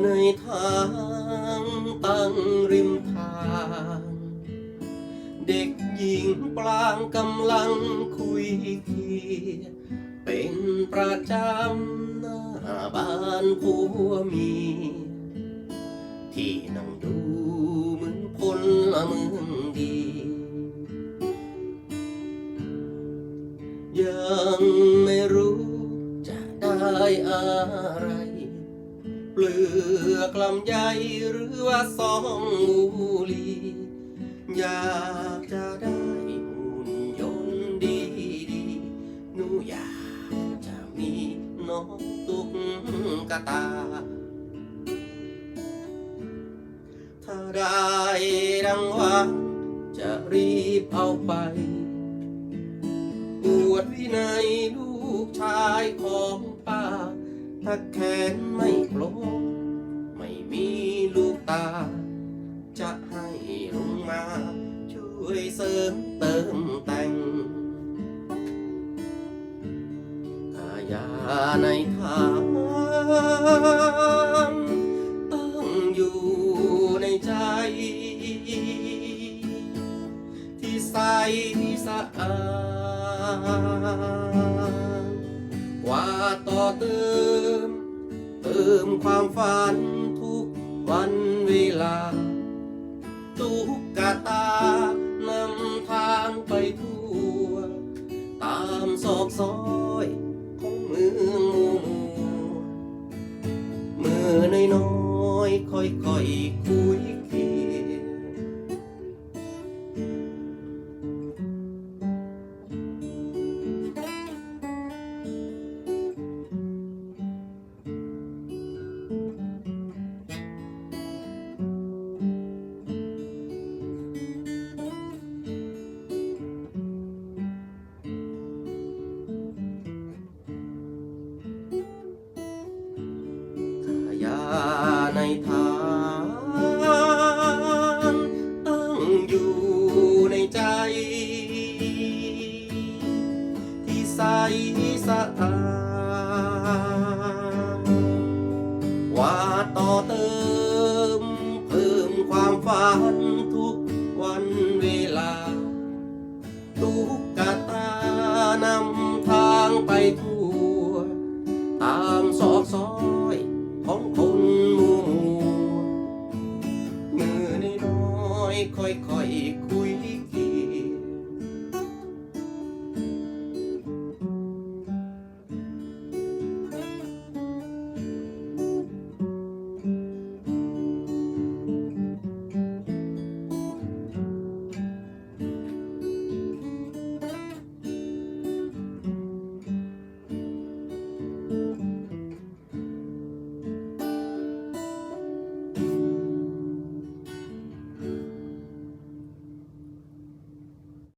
nơi tháng ตั้งริมทาง เด็กหญิงปลางกำลังคุยเคียเป็นประจำหน้าบ้านผัวมี ที่นั่งดูเหมือนพลเมืองดี ยังไม่รู้จะได้อะไร ปลือกลำไยหรือว่าซองมูลีอยากจะได้หุ่นยนต์ดีดีๆหนูอยากจะมีน้องตุ๊กตา ถ้าได้ดังวังจะรีบเอาไปบวชวินัยลูกชายของป้าถ้าแขนไม่ เสริมเติมแต่งกายาในทางตั้งอยู่ในใจ ที่ใสสะอาดกว่าต่อเติม เติมความฝันทุกวันเวลา ทุกกาตา ทางตั้งอยู่ในใจ ที่ใสสะอาดว่าต่อเติม เพิ่มความฝันทุกวันเวลา ทุกกตานำทางไปทั่ว ตามซอกซอย 恋恋恋